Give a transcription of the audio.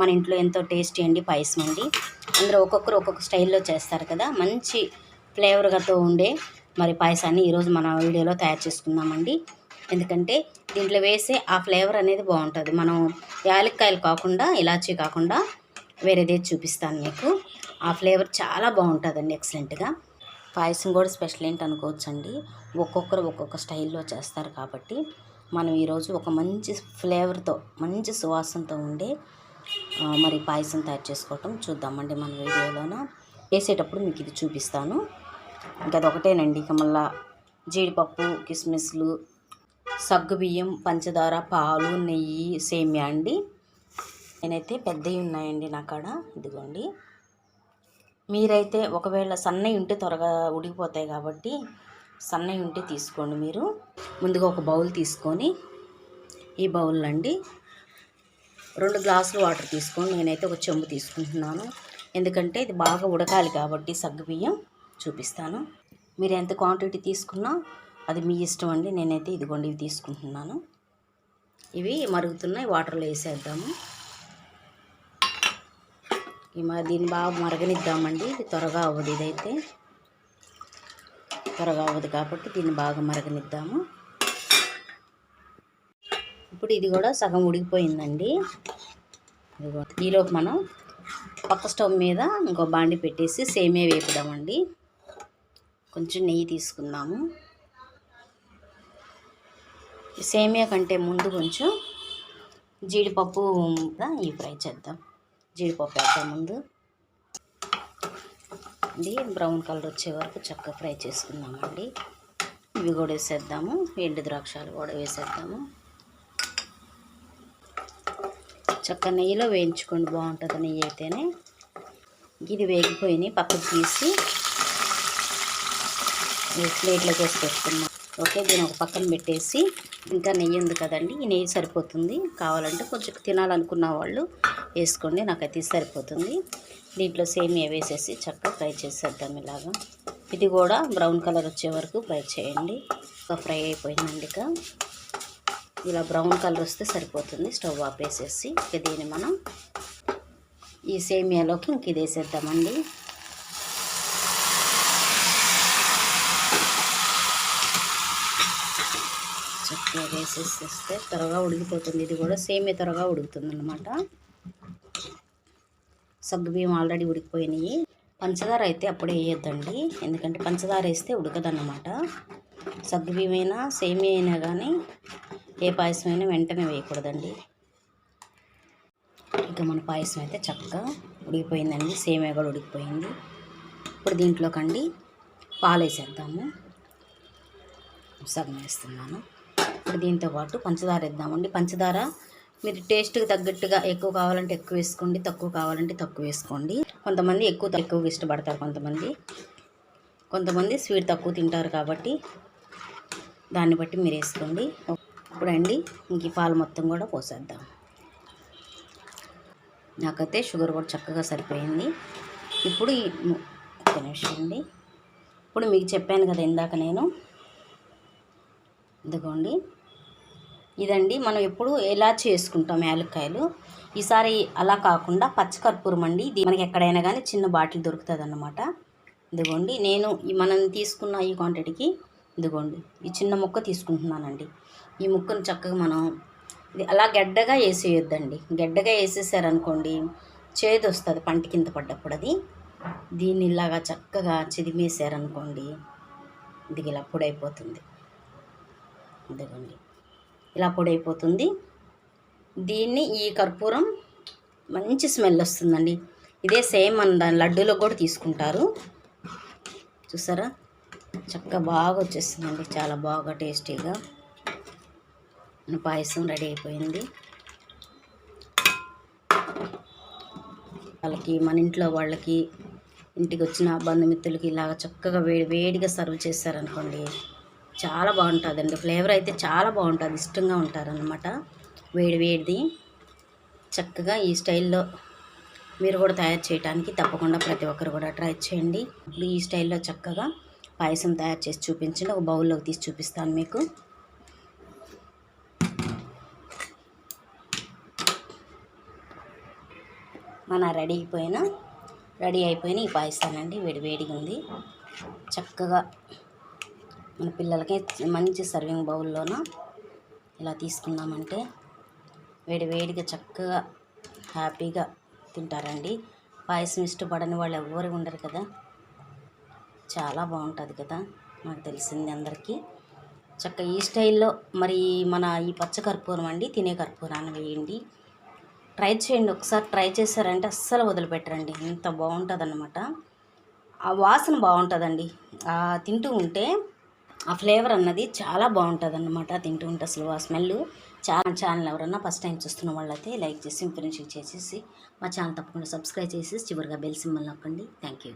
మన ఇంట్లో ఎంతో టేస్టీ అండి పాయసం అండి. అందరూ ఒక్కొక్కరు ఒక్కొక్క స్టైల్లో చేస్తారు కదా మంచి ఫ్లేవర్గాతో ఉండే మరి పాయసాన్ని ఈరోజు మన వీడియోలో తయారు చేసుకుందామండి. ఎందుకంటే దీంట్లో వేసే ఆ ఫ్లేవర్ అనేది బాగుంటుంది. మనం యాలక్కాయలు కాకుండా ఇలాచీ కాకుండా వేరేదే చూపిస్తాను మీకు. ఆ ఫ్లేవర్ చాలా బాగుంటుందండి ఎక్సలెంట్గా. పాయసం కూడా స్పెషల్ ఏంటి అనుకోవచ్చండి ఒక్కొక్కరు ఒక్కొక్క స్టైల్లో చేస్తారు కాబట్టి మనం ఈరోజు ఒక మంచి ఫ్లేవర్తో మంచి సువాసనతో ఉండే మరి పాయసం తయారు చేసుకోవటం చూద్దామండి మన వీడియోలోన. వేసేటప్పుడు మీకు ఇది చూపిస్తాను. ఇంకా అదొకటేనండి ఇక మళ్ళా జీడిపప్పు కిస్మిస్లు సగ్గుబియ్యం పంచదార పాలు నెయ్యి సేమియా అండి. నేనైతే పెద్దవి ఉన్నాయండి నా కాడ. ఇదిగోండి. మీరైతే ఒకవేళ సన్నవి ఉంటే త్వరగా ఉడికిపోతాయి కాబట్టి సన్నవి ఉంటే తీసుకోండి మీరు. ముందుగా ఒక బౌల్ తీసుకొని ఈ బౌల్ అండి రెండు గ్లాసులు వాటర్ తీసుకొని నేనైతే ఒక చెంబు తీసుకుంటున్నాను. ఎందుకంటే ఇది బాగా ఉడకాలి కాబట్టి సగ్గుబియ్యం చూపిస్తాను. మీరు ఎంత క్వాంటిటీ తీసుకున్నా అది మీ ఇష్టం అండి. నేనైతే ఇదిగోండి ఇవి తీసుకుంటున్నాను. ఇవి మరుగుతున్నాయి. వాటర్లో వేసేద్దాము. ఈ మ దీన్ని బాగా మరగనిద్దామండి. ఇది త్వరగా అవ్వదు ఇదైతే. త్వరగా అవ్వదు కాబట్టి దీన్ని బాగా మరగనిద్దాము. ఇప్పుడు ఇది కూడా సగం ఉడికిపోయిందండి. ఈలోపు మనం పక్క స్టవ్ మీద ఇంకో బాండి పెట్టేసి సేమే వేపుదామండి. కొంచెం నెయ్యి తీసుకుందాము. సేమియా కంటే ముందు కొంచెం జీడిపప్పు ఈ ఫ్రై చేద్దాం. జీడిపప్పు వేద్దాం ముందు. ఇది బ్రౌన్ కలర్ వచ్చే వరకు చక్కగా ఫ్రై చేసుకుందామండి. ఇవి కూడా వేసేద్దాము. ఎండు ద్రాక్షాలు కూడా వేసేద్దాము. చక్క నెయ్యిలో వేయించుకోండి బాగుంటుంది నెయ్యి అయితేనే. ఇది వేగిపోయినాయి పక్కకు తీసి ప్లేట్లో ప్లేట్లోకి వేసి పెట్టుకున్నాం. ఓకే దీని ఒక పక్కన పెట్టేసి ఇంకా నెయ్యి ఉంది కదండి ఈ నెయ్యి సరిపోతుంది. కావాలంటే కొంచెం తినాలనుకున్న వాళ్ళు వేసుకోండి నాకైతే సరిపోతుంది. దీంట్లో సేమియా వేసేసి చక్కగా ఫ్రై చేసేద్దాం ఇలాగా. ఇది కూడా బ్రౌన్ కలర్ వచ్చే వరకు ఫ్రై చేయండి. ఫ్రై అయిపోయిందండి ఇక. ఇలా బ్రౌన్ కలర్ వస్తే సరిపోతుంది. స్టవ్ ఆపేసేసి ఇక దీన్ని మనం ఈ సేమియాలోకి ఇంక ఇది వేసేద్దామండి. చక్కగా వేసేసేస్తే త్వరగా ఉడికిపోతుంది. ఇది కూడా సేమియా త్వరగా ఉడుకుతుంది అనమాట సగ్గుబియ్యం ఆల్రెడీ ఉడికిపోయినాయి. పంచదార అయితే అప్పుడే వేయొద్దండి. ఎందుకంటే పంచదార వేస్తే ఉడకదన్నమాట. సగ్గుబియ్యమైనా అయినా సేమియా అయినా కానీ ఏ పాయసం అయినా వెంటనే వేయకూడదండి. ఇక మన పాయసం అయితే చక్కగా ఉడికిపోయిందండి. సేమియా కూడా ఉడికిపోయింది. ఇప్పుడు దీంట్లోకండి పాలు వేసేద్దాము సగం వేస్తున్నాను. ఇప్పుడు దీంతో పాటు పంచదార వేద్దామండి. పంచదార మీరు టేస్ట్కి తగ్గట్టుగా ఎక్కువ కావాలంటే ఎక్కువ వేసుకోండి తక్కువ కావాలంటే తక్కువ వేసుకోండి. కొంతమంది ఎక్కువ ఎక్కువ ఇష్టపడతారు కొంతమంది. కొంతమంది స్వీట్ తక్కువ తింటారు కాబట్టి దాన్ని బట్టి మీరు వేసుకోండి. ఇప్పుడండి ఇంక పాలు మొత్తం కూడా పోసేద్దాం. నాకైతే షుగర్ కూడా చక్కగా సరిపోయింది. ఇప్పుడు ఈ ఒక్క నిమిషం అండి. ఇప్పుడు మీకు చెప్పాను కదా ఇందాక నేను. ఇదిగోండి. ఇదండి మనం ఎప్పుడు ఎలా చేసుకుంటాం యాలక్కాయలు. ఈసారి అలా కాకుండా పచ్చకర్పూరం అండి. ఇది మనకి ఎక్కడైనా కానీ చిన్న బాటిల్ దొరుకుతుంది అన్నమాట ఇదిగోండి నేను మనం తీసుకున్న ఈ క్వాంటిటీకి ఇదిగోండి ఈ చిన్న ముక్క తీసుకుంటున్నానండి. ఈ ముక్కను చక్కగా మనం ఇది అలా గడ్డగా వేసేయొద్దండి. గడ్డగా వేసేసారనుకోండి చేదు వస్తుంది పంట కింద పడ్డప్పుడు అది. దీన్ని ఇలాగా చక్కగా చిదిమేసారనుకోండి ఇది ఇలా పొడైపోతుంది. ఇదిగోండి ఇలా పొడైపోతుంది. దీన్ని ఈ కర్పూరం మంచి స్మెల్ వస్తుందండి. ఇదే సేమ్ మన దాని లడ్డూలో కూడా తీసుకుంటారు. చూసారా? చక్కగా బాగా వచ్చేస్తుందండి. చాలా బాగా టేస్టీగా. పాయసం రెడీ అయిపోయింది. వాళ్ళకి మన ఇంట్లో వాళ్ళకి ఇంటికి వచ్చిన బంధుమిత్రులకి ఇలాగ చక్కగా వేడి వేడిగా సర్వ్ చేశారనుకోండి చాలా బాగుంటుందండి. ఫ్లేవర్ అయితే చాలా బాగుంటుంది. ఇష్టంగా ఉంటారనమాట వేడి వేడిది. చక్కగా ఈ స్టైల్లో మీరు కూడా తయారు చేయడానికి తప్పకుండా ప్రతి ఒక్కరు కూడా ట్రై చేయండి. ఇప్పుడు ఈ స్టైల్లో చక్కగా పాయసం తయారు చేసి చూపించండి. ఒక బౌల్లోకి తీసి చూపిస్తాను మీకు. మన రెడీ అయిపోయిన రెడీ అయిపోయిన ఈ పాయసానండి వేడి వేడిగా ఉంది. చక్కగా మన పిల్లలకి మంచి సర్వింగ్ బౌల్లోన ఇలా తీసుకున్నామంటే వేడి వేడిగా చక్కగా హ్యాపీగా తింటారండి. పాయసం ఇష్టపడని వాళ్ళు ఎవ్వరు ఉండరు కదా. చాలా బాగుంటుంది కదా నాకు తెలిసింది అందరికీ. చక్క ఈ స్టైల్లో మరి మన ఈ పచ్చ కర్పూరం అండి తినే కర్పూరాన్ని వేయండి. ట్రై చేయండి ఒకసారి ట్రై చేశారంటే అస్సలు వదిలిపెట్టరండి ఇంత బాగుంటుంది అనమాట ఆ వాసన బాగుంటుందండి. తింటూ ఉంటే ఆ ఫ్లేవర్ అన్నది చాలా బాగుంటుంది అన్నమాట తింటూ ఉంటే అసలు ఆ స్మెల్. చాలా ఛానల్ ఎవరన్నా ఫస్ట్ టైం చూస్తున్న వాళ్ళైతే లైక్ చేసి ఇంప్రెన్షన్ చేసేసి మా ఛానల్ తప్పకుండా సబ్స్క్రైబ్ చేసి చివరిగా బెల్ సింబల్ నొక్కండి. Thank you.